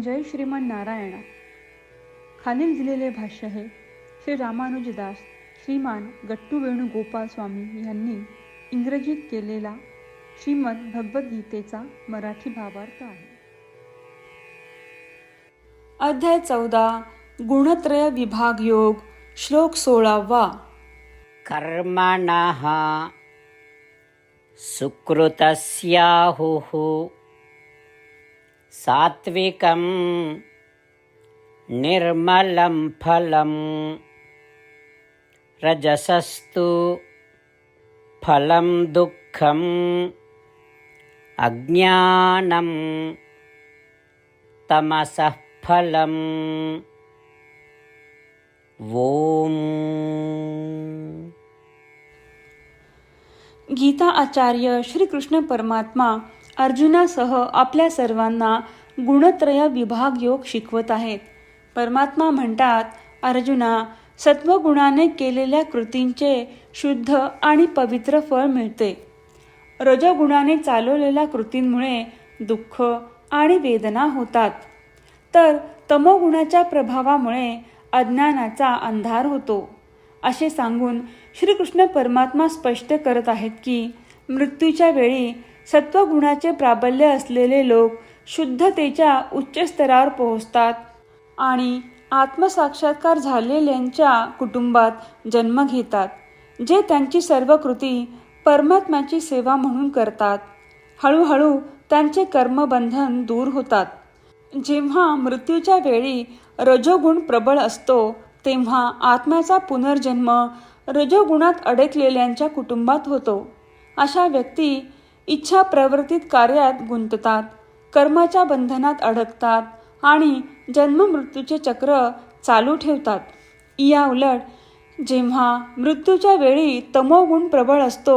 जय श्रीमन नारायणा. खालील दिलेले भाष्य हे श्री रामानुजदास श्रीमान गट्टू वेणुगोपाल स्वामी यांनी इंग्रजीत केलेला श्रीमद भगवद्गीतेचा मराठी भावार्थ आहे. अध्याय चौदा गुणत्रय विभाग योग श्लोक सोळावा कर्मणः सुकृतस्याहुः सात्विकं निर्मलं फलं रजसस्तु फलं दुःखम् अज्ञानं तमसः फलम्। ॐ गीता आचार्य श्रीकृष्ण परमात्मा अर्जुनासह आपल्या सर्वांना गुणत्रय विभाग योग शिकवत आहेत परमात्मा म्हणतात अर्जुना सत्वगुणाने केलेल्या कृतींचे शुद्ध आणि पवित्र फळ मिळते. रजगुणाने चालवलेल्या कृतींमुळे दुःख आणि वेदना होतात. तर तमोगुणाच्या प्रभावामुळे अज्ञानाचा अंधार होतो. असे सांगून श्रीकृष्ण परमात्मा स्पष्ट करत आहेत की मृत्यूच्या वेळी सत्वगुणाचे प्राबल्य असलेले लोक शुद्धतेच्या उच्च स्तरावर पोहोचतात आणि आत्मसाक्षात्कार झालेल्यांच्या कुटुंबात जन्म घेतात जे त्यांची सर्व कृती परमात्म्याची सेवा म्हणून करतात. हळूहळू त्यांचे कर्मबंधन दूर होतात. जेव्हा मृत्यूच्या वेळी रजोगुण प्रबळ असतो तेव्हा आत्म्याचा पुनर्जन्म रजोगुणात अडकलेल्यांच्या कुटुंबात होतो. अशा व्यक्ती इच्छा प्रवर्तित कार्यात गुंततात कर्माच्या बंधनात अडकतात आणि जन्ममृत्यूचे चक्र चालू ठेवतात. या उलट जेव्हा मृत्यूच्या वेळी तमोगुण प्रबळ असतो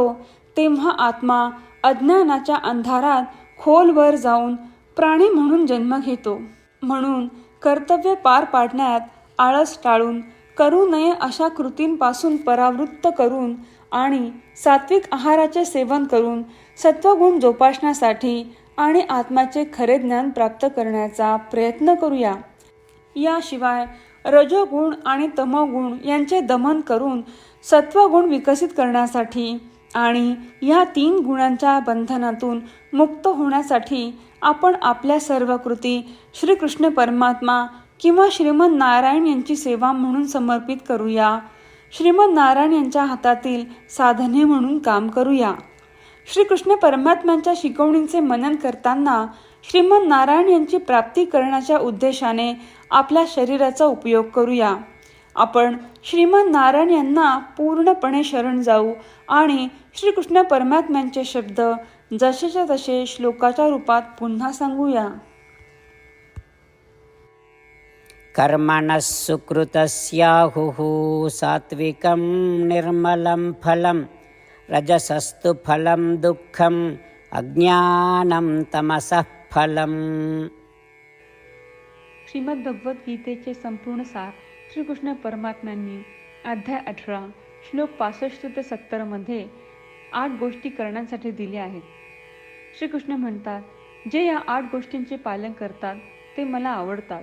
तेव्हा आत्मा अज्ञानाच्या अंधारात खोलवर जाऊन प्राणी म्हणून जन्म घेतो. म्हणून कर्तव्य पार पाडण्यात आळस टाळून करू नये अशा कृतींपासून परावृत्त करून आणि सात्विक आहाराचे सेवन करून सत्वगुण जोपासण्यासाठी आणि आत्म्याचे खरे ज्ञान प्राप्त करण्याचा प्रयत्न करूया. याशिवाय रजोगुण आणि तमोगुण यांचे दमन करून सत्वगुण विकसित करण्यासाठी आणि या तीन गुणांच्या बंधनातून मुक्त होण्यासाठी आपण आपल्या सर्व कृती श्रीकृष्ण परमात्मा किंवा श्रीमद नारायण यांची सेवा म्हणून समर्पित करूया. श्रीमद नारायण यांच्या हातातील साधने म्हणून काम करूया. श्रीकृष्ण परमात्म्यांच्या शिकवणींचे मनन करताना श्रीमद नारायण यांची प्राप्ती करण्याच्या उद्देशाने आपल्या शरीराचा उपयोग करूया. आपण श्रीमद नारायण यांना पूर्णपणे शरण जाऊ आणि श्रीकृष्ण परमात्म्यांचे शब्द जसेच्या तसे श्लोकाच्या रूपात पुन्हा सांगूया. कर्मणः सुकृतस्याहुः सात्विकं निर्मलं फलं रजसस्तु फलं दुःखम् अज्ञानं तमसः फलम्। श्रीमद्भगवद्गीतेचे संपूर्ण सार श्रीकृष्ण परमात्म्यांनी अध्याय अठरा श्लोक पासष्ट ते सत्तरमध्ये आठ गोष्टी करण्यासाठी दिल्या आहेत. श्रीकृष्ण म्हणतात जे या आठ गोष्टींचे पालन करतात ते मला आवडतात.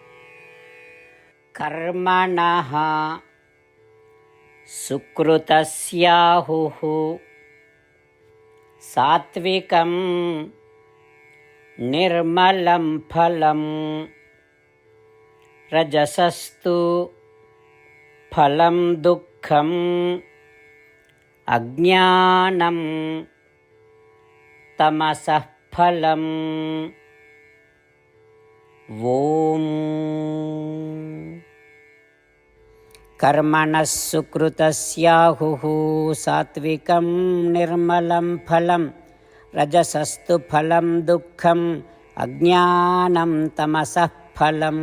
कर्मणः सुकृतस्याहुः। सात्विकं निर्मलं फलं रजसस्तु फलं दुःखम् अज्ञानं तमसः फलम्। ॐ कर्मणः सुकृतस्याहुः सात्विकं निर्मलं फलं रजसस्तु फलं दुःखम् अज्ञानं तमसः फलम्।